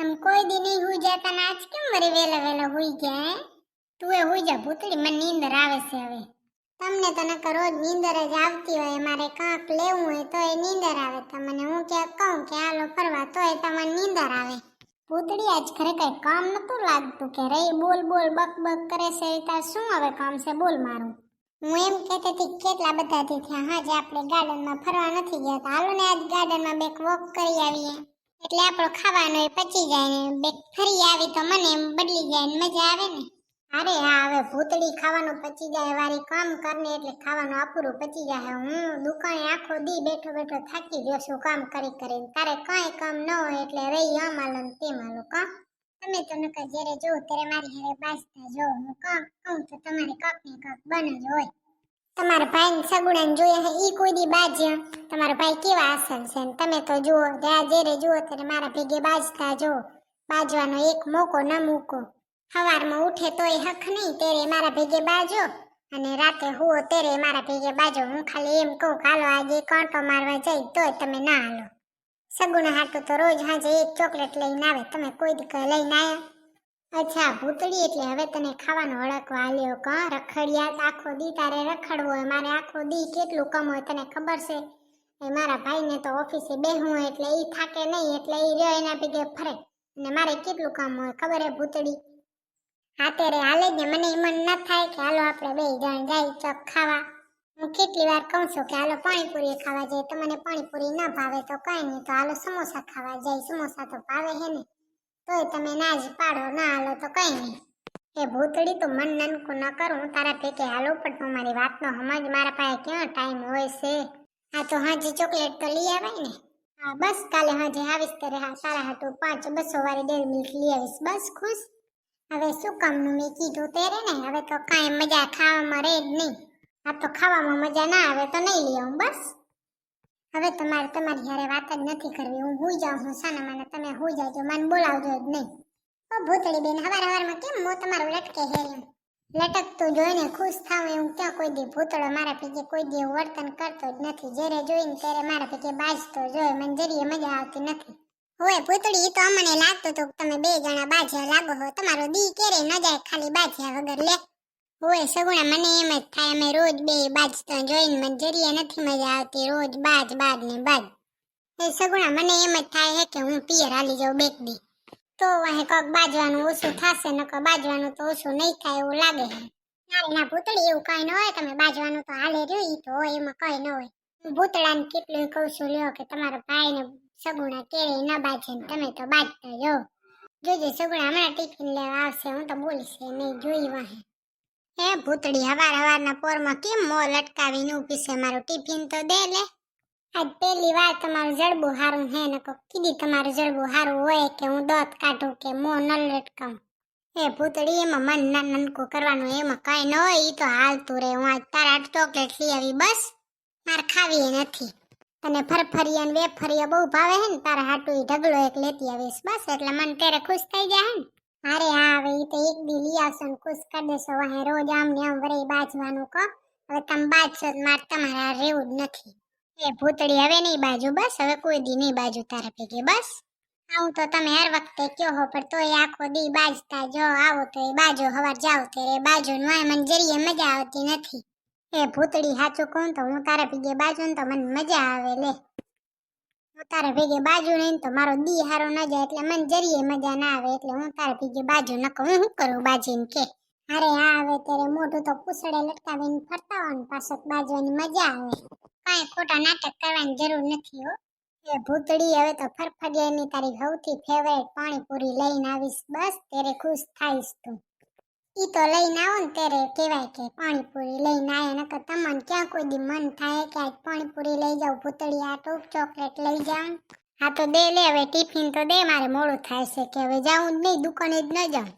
આમ કોઈ હુઈ જતા ને આજ કેમ વળી વેલા વેલા હુઈ ગયા, હે? તું એ હુઈ જા ભૂતળી, મને નીંદર આવે છે હવે. તમને તો નકર રોજ નીંદર જ આવતી હોય, મારે કાંક લેવું હોય તો એ નીંદર આવે. તમને હું ક્યાંક કહું કે, હાલો, ફરવા તો એ તમને નીંદર આવે. ભૂતળી, આજ ખરે કઈ કામ નતું લાગતું કે રહી બોલ બોલ, બક બક કરે છે તાર શું હવે કામ છે? બોલ મારું. હું એમ કહેતી હતી કેટલા બધાથી થયા. હા જે આપણે ગાર્ડનમાં ફરવા નથી ગયા હાલો ને આજ ગાર્ડનમાં બેક વોક કરી આવીએ. એટલે આપણો ખાવાનો એ પચી જાય ને બે ફરી આવી તો મને એમ બદલી જાય ને મજા આવે ને. અરે હા, હવે ભૂતળી ખાવાનું પચી જાય, વારી કામ કરને એટલે ખાવાનું અપૂરું પચી જાય. હું દુકાને આખો દી બેઠો બેઠો થાકી ગયો છું કામ કરી કરીને. તારે કાંઈ કામ ન હોય એટલે રહી આમ આલો ને તેમ આલો કા? તમે તો નકર જ્યારે જો ત્યારે મારી હારે બાજતા જો. હું કામ કહું તો તમારે કાંક ને કાંક બને જ હોય. તમારા ભાઈ સગુણાને જોયા છે ઈ કોઈ દી બાજ્યા તમારા ભાઈ કેવા અસલ છે ને? તમે તો જુઓ જ્યાં જ્યારે જુઓ ત્યારે મારા ભેગે બાજતા જો. બાજવાનો એક મોકો ન મૂકો. સવારમાં ઉઠે તોય હક નહીં, ત્યારે મારા ભેગે બાજો. અને રાતે હુઓ ત્યારે મારા ભેગે બાજો. હું ખાલી એમ કહું હાલો, આજે કાંટો મારવા જઈ, તોય તમે ના હાલો. સગુણા હાટું તો રોજ હાજે એક ચોકલેટ લઈને આવે. તમે કોઈ લઈને આયા? અચ્છા, ભૂતળી એટલે હવે તને ખાવાનો હળકો આલ્યો કે. રખડિયા, આખો દી તારે રખડવો હોય, મારે આખો દી કેટલું કમ હોય તને ખબર છે? એ મારા ભાઈને તો ઓફિસે બેહું એટલે એ થાકે નહીં, એટલે એ રહ્યો એના ભેગે ફરે. અને મારે કેટલું કામ હોય, ખબર હે ભૂતળી? હા, ત્યારે હાલે ને, મને મન ન થાય કે હાલો આપણે બે જણ જાય ચોક ખાવા. હું કેટલી વાર કહું છું કે હાલો પાણીપુરી ખાવા જાય, તમને પાણીપુરી ન ભાવે તો કાંઈ નહીં, તો હાલો સમોસા ખાવા જાય, સમોસા તો ભાવે હે ને. તોય તમે ના જ પાડો, ના હાલો તો કઈ નહીં. એ ભૂતળી, તો મન નનકું ન કરું તારા ભેગે હાલો, પણ તું મારી વાતનો સમજ, મારા પાસે ક્યાં ટાઈમ હોય છે? આ તો હાજી ચોકલેટ તો લઈ આવાય ને? હા, બસ કાલે હાજે આવીશ ત્યારે હા તારા હાટું પાંચ, બસો વાળી ડેઢ મિનિટ લઈ આવીશ, બસ ખુશ. હવે શું કામનું મેં કીધું તેરે ને? હવે તો કાંઈ મજા ખાવામાં રહે જ નહીં. આ તો ખાવામાં મજા ના આવે તો નહીં લઈ આવું, બસ. હવે તમારે તમારી હારે વાત જ નથી કરવી. હું હોઈ જાઉં છું સાના માના. તમે હોઈ જાજો મને બોલાવજો જ નહીં. ઓ ભૂતળી બેન, હવાર હવારમાં કેમ મો તમારું લટકે હે લટકતું જોઈને ખુશ થાવ એવું ક્યાં કોઈ દી ભૂતળો મારા પીછે કોઈ દી વર્તન કરતો જ નથી. જ્યારે જોઈને ત્યારે મારા પીછે બાજતો જોઈ મને જરીએ મજા આવતી નથી. હોય ભૂતળી તો અમને લાગતું હતું કે તમે બે જણા બાજ્યા લાગો હો. તમારો દી કેરે ન જાય ખાલી બાજ્યા વગર. લે. હોય સગુણા મને એમ જ થાય, અમે રોજ બે બાજતા જોઈને મને જરીએ નથી મજા આવતી, રોજ બાજ બાજ ને બાજ. એ સગુણા મને એમ જ થાય હે કે હું પિયર હાલી જાઉં બેક દી. તો અહીં કોક બાજવાનું ઓછું થશે નકો બાજવાનું તો ઓછું નહીં થાય એવું લાગે છે ના ના ભૂતળી એવું કઈ ન હોય, તમે બાજવાનું તો હાલે રહ્યું, ઈ તો હોય, એમાં કઈ ન હોય. હું ભૂતળાને કેટલું કહું છું, લ્યો કે તમારા ભાઈને સગુણા કેળે ન બાજે તમે તો બાજતા જો જોજે, સગુણા હમણાં ટિફિન લેવા આવશે, હું તો બોલીશ નહીં, જોઈ વાહે. હે ભૂતળી હવાર હવારના પોરમાં કેમ મોં લટકાવીને ઊભી છે મારું? ટિફિન તો દે લે. આજ પહેલી વાર તમારું જડબું હારું હે નકો કીધી તમારું જડબું હારું હોય કે હું દોત કાઢું કે મો ન લટકાઉં એ ભૂતળી એમાં મન ના નનકું કરવાનું એમાં કાંઈ ન હોય એ તો હાલતું રે. હું આજ તારા ચોકલેટ લઈ આવી, બસ. માર ખાવી નથી. અને ફરફરિયા ને વેફરિયા બહુ ભાવે હે ને, તારા હાટુ ઢગલો એક લેતી આવીશ. બસ, એટલે મન ત્યારે ખુશ થઈ જાય ને. અરે હા હવે તો એક દી લઈ આવશો ખુશ કરી દેશો. હવે રોજ આમ ને આમ વરે બાજવાનું કહો. હવે તમે બાજશો મારે તમારે રહેવું જ નથી. એ ભૂતળી હવે નહીં બાજુ બસ, હવે કોઈ દી નહીં બાજુ તારા ભેગી. બસ. આવું તો તમે હર વખતે કયો હો, પણ તોય આખો દી બાજતા જો આવો તો એ બાજુ હવાર જાવ ત્યારે બાજુ આ મને જરીએ મજા આવતી નથી. એ ભૂતળી સાચું કહું તો હું તારા ભીગે બાજુ ને તો મને મજા આવે લે. તારા ભેગે બાજુ નહીં તો મારો દી હારો ન જાય એટલે મને જરીએ મજા ના આવે એટલે હું તારે ભેગે બાજુ ન કહું. હું કરું બાજીને કે? અરે હા આવે ત્યારે મોઢું તો પૂછડે લટકાવીને ફરતા હોય ને પાછળ બાજવાની મજા આવે. કાંઈ ખોટા નાટક કરવાની જરૂર નથી હો. એ ભૂતળી હવે તો ફરફડિયાની તારી સૌથી ફેવરેટ પાણીપુરી લઈને આવીશ. બસ, ત્યારે ખુશ થાઈશ તું. ઈ તો લઈને આવો ને ત્યારે કહેવાય કે પાણીપુરી લઈને આયા, નકર તમને ક્યાં કોઈ દી મન થાય કે આજ પાણીપુરી લઈ જાઉં ભૂતળી આ ચોકલેટ લઈ જાઉં. હા તો દે લે, હવે ટિફિન તો દે, મારે મોડું થાય છે કે હવે જાઉં જ નહીં, દુકાને જ ન જાઉં.